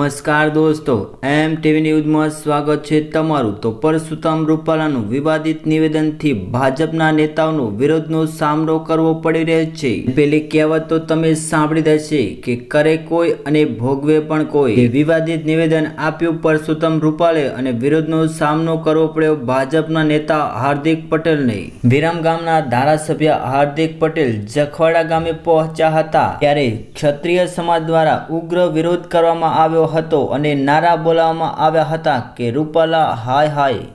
નમસ્કાર દોસ્તો, એમ ટીવી ન્યૂઝમાં સ્વાગત છે તમારું. તો પરસુતમ રૂપાલાનું વિવાદિત નિવેદનથી ભાજપના નેતાઓનો વિરોધનો સામનો કરવો પડી રહ્યો છે. પેલી કહેવત તો તમે સાંભળી દેશે કે કરે કોઈ અને ભોગવે પણ કોઈ. વિવાદિત નિવેદન આપ્યું પરસુતમ રૂપાલે અને વિરોધનો સામનો કરવો પડ્યો ભાજપના નેતા હાર્દિક પટેલને. વિરમ ગામના ધારાસભ્ય હાર્દિક પટેલ જખવાડા ગામે પહોંચ્યા હતા, ત્યારે ક્ષત્રિય સમાજ દ્વારા ઉગ્ર વિરોધ કરવામાં આવ્યો હતો અને નારા બોલાવવામાં આવ્યા હતા કે રૂપાલા હાય હાય.